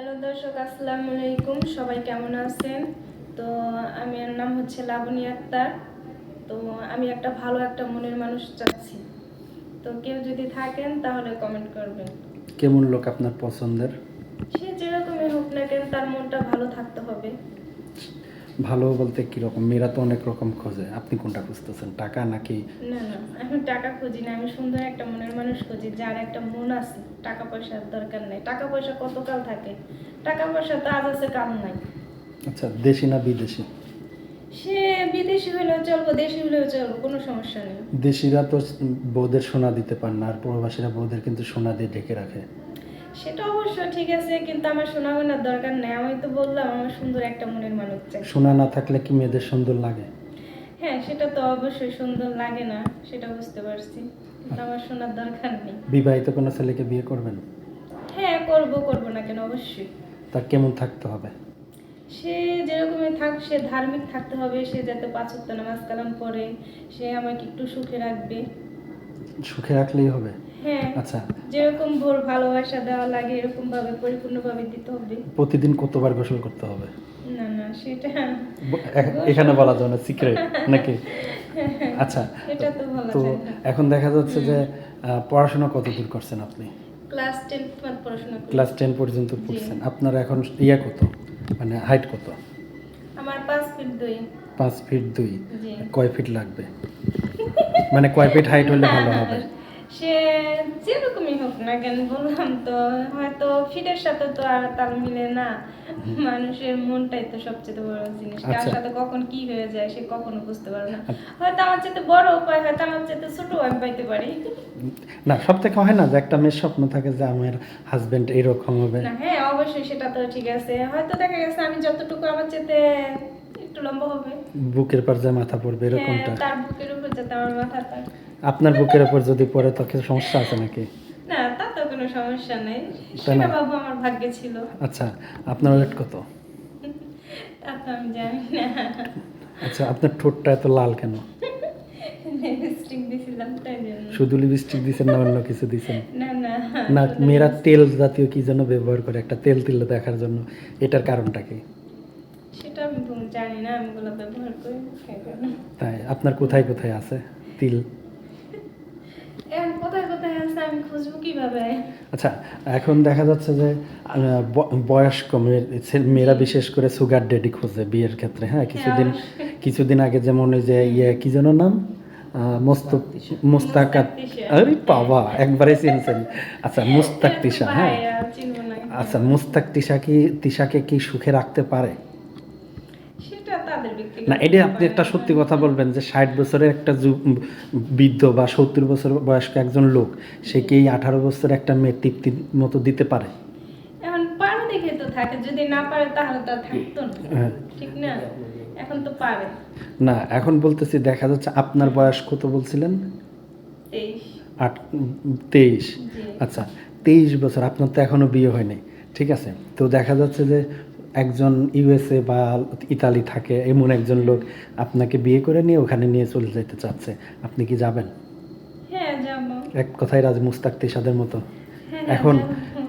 Hello দর্শক আসসালামু আলাইকুম। সবাই কেমন আছেন? তো আমার নাম হচ্ছে লাবণী আক্তার। তো আমি একটা ভালো একটা মনের মানুষ চাচ্ছি। তো কেউ যদি থাকেন তাহলে কমেন্ট করবেন। কেমন লোক আপনার পছন্দের? সে যেরকমই হোক না কেন তার মনটা ভালো থাকতে হবে। ভালো বলতে কীরকম মেয়েরা তো অনেক রকম খোঁজে। আপনি কোনটা খুঁজতেছেন টাকা নাকি? না না আমি টাকা খুঁজি না। আমি সুন্দর একটা মনের মানুষ খুঁজি যার একটা মন আছে। টাকা পয়সার দরকার নেই। টাকা পয়সা কতকাল থাকে? টাকা পয়সা তো আজ আছে কাল নাই। আচ্ছা দেশি না বিদেশি? সে বিদেশি হলেও চলবো দেশি হলেও চলবো কোনো সমস্যা নেই। দেশিরা তো বৌদের সোনা দিতে পারে না আর প্রবাসীরা বৌদের কিন্তু সোনা দিয়ে ঢেকে রাখে। সেটা ঠিক আছে কিন্তু আমার সোনা গয়নার দরকার নেই। আমি তো বললাম আমার সুন্দর একটা মনের মানুষ চাই। সোনা না থাকলে কি মেয়েদের সুন্দর লাগে? হ্যাঁ সেটা তো অবশ্যই সুন্দর লাগে না সেটা বুঝতে পারছি। কিন্তু আমার সোনার দরকার নেই। বিবাহিত কোনো ছেলেকে বিয়ে করবেন? হ্যাঁ করব করব না কেন অবশ্যই। তার কেমন থাকতে হবে? সে যেরকমই থাক সে ধার্মিক থাকতে হবে সে যাতে পাঁচক্ত নামাজ কালাম পড়ে সে আমাকে একটু সুখে রাখবে। সুখে রাখলেই হবে? হ্যাঁ আচ্ছা। যেরকম ভোর ভালোবাসা দেওয়া লাগে এরকম ভাবে পরিপূর্ণভাবে দিতে হবে। প্রতিদিন কতবার গোসল করতে হবে? না না সেটা এখানে বলা যায় না সিক্রেট নাকি? আচ্ছা এটা তো বলা তো এখন দেখা যাচ্ছে যে পড়াশোনা কত দূর করছেন আপনি? ক্লাস টেন পড়াশোনা ক্লাস টেন পর্যন্ত পড়ছেন। আপনার এখন ইয়া কত? মানে হাইট কত? আমার পাঁচ ফিট দুই। পাঁচ ফিট দুই। জি। কয় ফিট লাগবে? মানে কয় ফিট হাইট হলে ভালো হবে? সে যেরকমই হোক না কেন বললাম তো হয়তো ফিটের সাথে তো আর তাল মিলে না। মানুষের মনটাই তো সবচেয়ে বড় জিনিস। কার আচ্ছা। সাথে কখন কি হয়ে যায় সে কখনো বুঝতে পারে না। হয়তো আমার চেয়ে বড় উপায় হয়তো আমার চেয়ে ছোট আমি পাইতে পারি। না সব থেকে হয় না যে একটা মেয়ের স্বপ্ন থাকে যে আমার হাজবেন্ড এরকম হবে। না হ্যাঁ অবশ্যই সেটা তো ঠিক আছে। হয়তো দেখা গেছে আমি যতটুকু আমার চেয়ে একটু লম্বা হবে। বুকের পর যে মাথা পড়বে হ্যাঁ, এরকমটা তার বুকের উপর যাতে আমার মাথা তার আপনার বুকের উপর যদি পড়ে তো কিছু সমস্যা আছে নাকি? না তা তো কোনো সমস্যা নেই। সেটা বাবু আমার ভাগ্যে ছিল। আচ্ছা আপনার ওয়েট কত? তা তো আমি জানি না। আচ্ছা আপনার ঠোঁটটা এত লাল কেন? জন্য। শুধু লিপস্টিক দিছেন না অন্য কিছু দিছেন? না না। না মেয়েরা তেল জাতীয় কি যেন ব্যবহার করে একটা তেল তিল দেখার জন্য। এটার কারণটা কি? সেটা আমি জানি না আমি ওগুলো ব্যবহার করি তাই আপনার কোথায় কোথায় আছে তিল এখন কোথায় কোথায় আছে আমি খুঁজবো কীভাবে? আচ্ছা এখন দেখা যাচ্ছে যে বয়স্ক মেয়েরা বিশেষ করে সুগার ডেডি খোঁজে বিয়ের ক্ষেত্রে হ্যাঁ? কিছুদিন কিছুদিন আগে যেমন ওই যে ইয়ে কি যেন নাম? মুস্তাকাত। আরে বাবা একবারে চিনছেন। আচ্ছা মুস্তাক তিশা হ্যাঁ? আচ্ছা মুস্তাক তিশা কি তিশাকে কি সুখে রাখতে পারে? না এটা আপনি একটা সত্যি কথা বলবেন যে ষাট বছরের একটা বৃদ্ধ বা সত্তর বছর বয়স্ক একজন লোক সে কি আঠারো বছরের একটা মেয়ে তৃপ্তির মতো দিতে পারে? এখন পারে দেখে তো থাকে যদি না পারে তাহলে তো থাকতো না। হ্যাঁ। ঠিক না? এখন তো পারে না এখন বলতেছি দেখা যাচ্ছে আপনার বয়স কত বলছিলেন? আট তেইশ। আচ্ছা তেইশ বছর আপনার তো এখনও বিয়ে হয়নি। ঠিক আছে? তো দেখা যাচ্ছে যে একজন ইউএসএ বা ইতালি থাকে এমন একজন লোক আপনাকে বিয়ে করে নিয়ে ওখানে নিয়ে চলে যেতে চাচ্ছে। আপনি কি যাবেন? হ্যাঁ এক কথায় রাজ মুস্তাক তিসাদের মতো। হ্যাঁ, এখন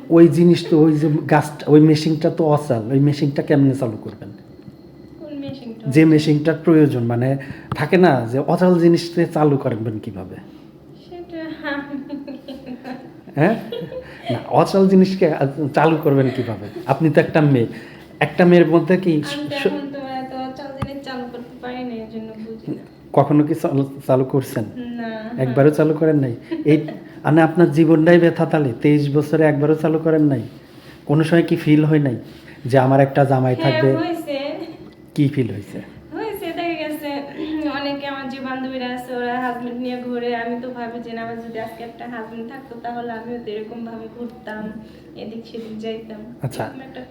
ওই জিনিস তো ওই যে গাছটা ওই মেশিনটা তো অচাল ওই মেশিনটা কেমনে চালু করবেন? যে মেশিনটার প্রয়োজন মানে থাকে না যে অচল জিনিসটা চালু করবেন কীভাবে? হ্যাঁ? না অচল জিনিসকে চালু করবেন কীভাবে? আপনি তো একটা মেয়ে। একটা মেয়ের মধ্যে কি। কখনো কি চালু- করছেন? একবারও চালু করেন নাই? এই মানে আপনার জীবনটাই ব্যথা তালে তেইশ বছরে একবারও চালু করেন নাই? কোনো সময় কি ফিল হয় নাই যে আমার একটা জামাই হ্যাঁ থাকবে? কি ফিল হয়েছে হয়েছে দেখা গেছে অনেকে আমার যে বান্ধবীরা হাজবেন্ড নিয়ে ঘুরে আমি তো ভাবি যে না, আমার যদি আজকে একটা হাজবেন্ড থাকতো তাহলে আমিও তো এরকম ভাবে ঘুরতাম এদিক সেদিক যাইতাম। আচ্ছা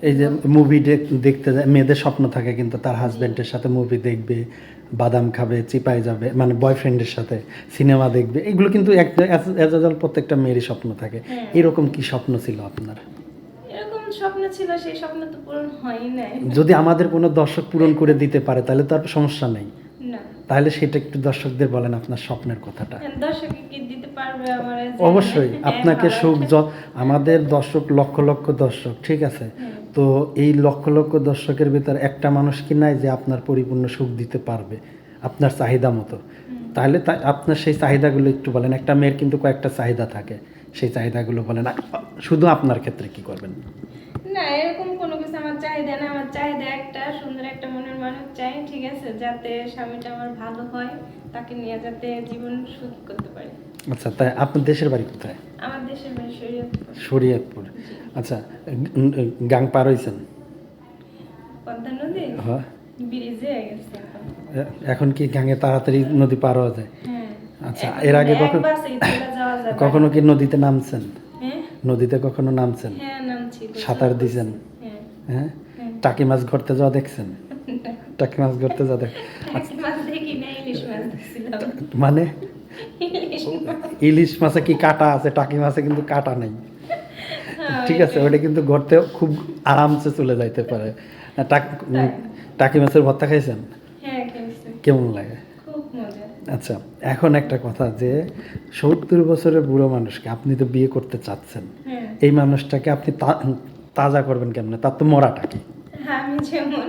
এই যে মুভি দেখতে যায় মেয়েদের স্বপ্ন থাকে কিন্তু তার হাজবেন্ডের সাথে মুভি দেখবে বাদাম খাবে চিপাই যাবে মানে বয়ফ্রেন্ডের সাথে সিনেমা দেখবে এগুলো কিন্তু এক প্রত্যেকটা মেয়েরই স্বপ্ন থাকে। হ্যাঁ। এরকম কি স্বপ্ন ছিল আপনার? এরকম স্বপ্ন ছিল সেই স্বপ্ন তো পূরণ হয়ই নাই। যদি আমাদের কোনো দর্শক পূরণ করে দিতে পারে তাহলে তো আর সমস্যা নেই। তাহলে সেটা একটু দর্শকদের বলেন আপনার স্বপ্নের কথাটা। দর্শকে কি দিতে পারবে আমার এই যে- অবশ্যই হ্যাঁ, আপনাকে সুখ আমাদের দর্শক লক্ষ লক্ষ দর্শক ঠিক আছে? তো এই লক্ষ লক্ষ দর্শকের ভিতর একটা মানুষ কি নাই যে আপনার পরিপূর্ণ সুখ দিতে পারবে আপনার চাহিদা মতো? তাহলে তা- আপনার সেই চাহিদাগুলো একটু বলেন একটা মেয়ের কিন্তু কয়েকটা চাহিদা থাকে সেই চাহিদাগুলো বলেন শুধু আপনার ক্ষেত্রে কি করবেন? না এরকম কোনো কিছু আমার চাহিদা না। আমার চাহিদা একটা সুন্দর একটা মনের মানুষ চাই ঠিক আছে? যাতে স্বামীটা আমার ভালো হয় তাকে নিয়ে যাতে জীবন সুখী করতে পারি। আচ্ছা তাই আপনার দেশের বাড়ি কোথায়? আমার দেশের বাড়ি শরীয়তপুর। শরীয়তপুর। আচ্ছা গাং পার হয়েছেন পদ্মা নদী? হ্যাঁ। ব্রিজে গেছে এখন। কি গাঙে তাড়াতাড়ি নদী পার হওয়া যায়? হ্যাঁ। আচ্ছা, এর আগে কখন-। কখনো কি নদীতে নামছেন? হ্যাঁ। নদীতে কখনো নামছেন? হ্যাঁ সাঁতার। দিছেন? হ্যাঁ। হ্যাঁ? হ্যাঁ। টাকি মাছ ধরতে যাওয়া দেখছেন? টাকি মাছ ধরতে যাওয়া দেখ মানে? ইলিশ মাছ। কি কাটা আছে? টাকি মাছে কিন্তু কাটা নেই। হ্যাঁ, ঠিক আছে। ওটা কিন্তু ঘরতে খুব আরামসে চলে যাইতে পারে। টাকি মাছের ভর্তা খাইছেন? কেমন লাগে? আচ্ছা এখন একটা কথা যে সত্তর বছরের বুড়ো মানুষকে আপনি তো বিয়ে করতে চাচ্ছেন। হ্যাঁ। এই মানুষটাকে আপনি তাজা করবেন কেমনে? তার তো মরাটা কি? আমি যেমন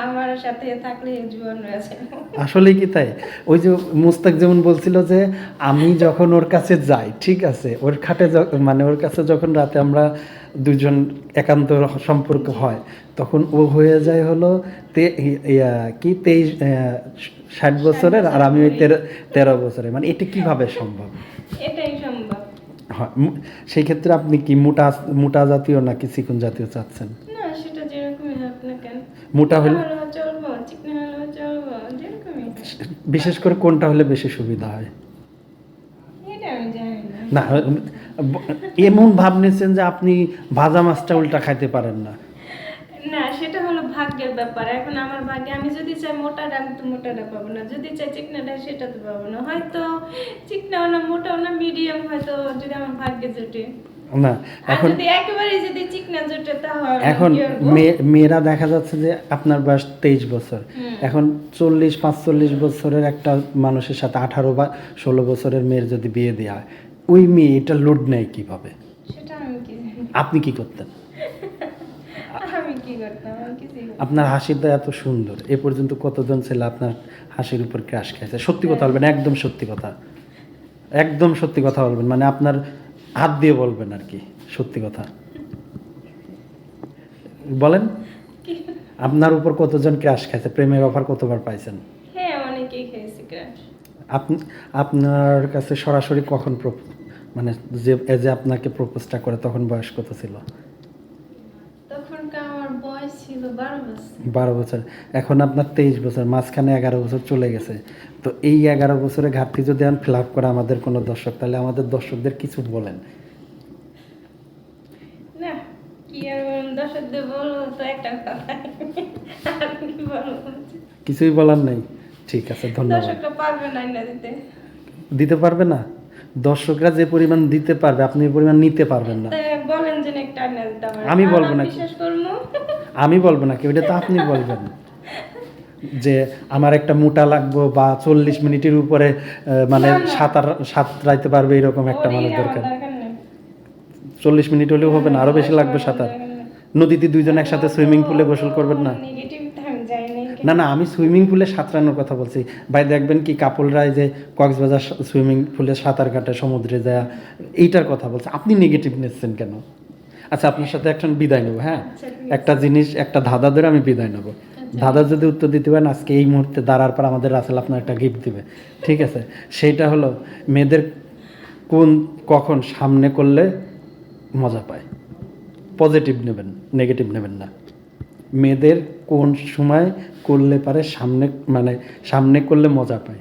আমার সাথে থাকলে জোয়ান রয়েছে। আসলে কি তাই? ওই যে মুস্তাক যেমন বলছিল যে আমি যখন ওর কাছে যাই ঠিক আছে ওর খাটে মানে ওর কাছে যখন রাতে আমরা দুজন একান্ত সম্পর্ক হয় তখন ও হয়ে যায় হলো তে কি তেইশ ষাট বছরের আর আমি ওই তেরো তেরো বছরের মানে এটা কীভাবে সম্ভব? এটাই সম্ভব। হয় সেই ক্ষেত্রে আপনি কি মোটা মোটা জাতীয় নাকি চিকন জাতীয় চাচ্ছেন? না সেটা যেরকমই হোক না কেন। মোটা হলে। বিশেষ করে কোনটা হলে বেশি সুবিধা হয়? না এমন ভাব নিয়েছেন যে আপনি ভাজা মাছটা উল্টা খাইতে পারেন না। ব্যাপার। এখন আমার ভাগ্যে আমি যদি চাই মোটাটা আমি তো মোটাটা পাবো না যদি চাই চিকনাটা সেটা তো পাবো না। হয়তো চিকনাও না মোটাও না মিডিয়াম হয়তো যদি আমার ভাগ্যে জুটে। না এখন একেবারে যদি চিকনা জুটে তাহলে এখন মেয়েরা দেখা যাচ্ছে যে আপনার বয়স তেইশ বছর। এখন চল্লিশ পাঁচচল্লিশ বছরের একটা মানুষের সাথে আঠারো বা ষোলো বছরের মেয়ের যদি বিয়ে দেওয়া হয় ওই মেয়ে এটা লোড নেয় কীভাবে? সেটা আমি কি আপনি কি করতেন আমি কি করতাম আমি কিছুই করতাম না। আপনার হাসিটা এত সুন্দর। এ পর্যন্ত কতজন ছেলে আপনার হাসির উপর ক্রাশ খাইছে সত্যি কথা বলবেন একদম সত্যি কথা। একদম সত্যি কথা বলবেন মানে আপনার হাত দিয়ে বলবেন আর কি সত্যি কথা। বলেন আপনার উপর কতজন ক্রাশ খাইছে প্রেমের অফার কতবার পাইছেন? হ্যাঁ অনেকেই খেয়েছি ক্রাশ আপনি আপনার কাছে সরাসরি কখন মানে যে যে আপনাকে প্রপোজটা করে তখন বয়স কত ছিল তখনকার আমার বয়স ছিল বারো বছর। এখন আপনার তেইশ বছর মাঝখানে এগারো বছর চলে গেছে। তো এই এগারো বছরের ঘাটতি যদি আমি ফিল আপ করে আমাদের কোনো দর্শক তাহলে আমাদের দর্শকদের কিছু বলেন? না কি আর দর্শকদের বলব তো একটা কথা আর কি বলব? কিছুই বলার নেই। ঠিক আছে ধন্যবাদ। দর্শকরা পারবে না না দিতে। দিতে পারবে না? দর্শকরা যে পরিমাণ দিতে পারবে আপনি পরিমাণ নিতে পারবেন না। বলেন যে একটা আমি বলব না। বিশ্বাস করব। আমি বলব না কি ওটা তো আপনি বলবেন। যে আমার একটা মোটা লাগবো বা চল্লিশ মিনিটের উপরে মানে। সাঁতার সাঁতরাইতে পারবে এরকম একটা মানুষ দরকার। চল্লিশ মিনিট হলেও হবে না আরও বেশি লাগবে সাঁতার নদীতে দুইজন একসাথে সুইমিং পুলে গোসল করবেন না? না না আমি সুইমিং পুলে সাঁতরানোর কথা বলছি। ভাই দেখবেন কি কাপড়রা এই যে কক্সবাজার সুইমিং পুলে সাঁতার কাটে সমুদ্রে যায় এইটার কথা বলছে। আপনি নেগেটিভ নিচ্ছেন কেন? আচ্ছা আপনার সাথে একটা বিদায় নেব হ্যাঁ। একটা জিনিস, একটা ধাঁধা ধরে আমি বিদায় নেব। ধাঁধা যদি উত্তর দিতে পারেন, আজকে এই মুহূর্তে দাঁড়ার পর আমাদের রাসেল আপনার একটা গিফট দিবে। ঠিক আছে? সেইটা হলো, মেয়েদের কোন, কখন সামনে করলে মজা পায়? পজিটিভ নেবেন নেগেটিভ নেবেন না। মেয়েদের কোন সময় করলে পারে সামনে মানে সামনে করলে মজা পায়?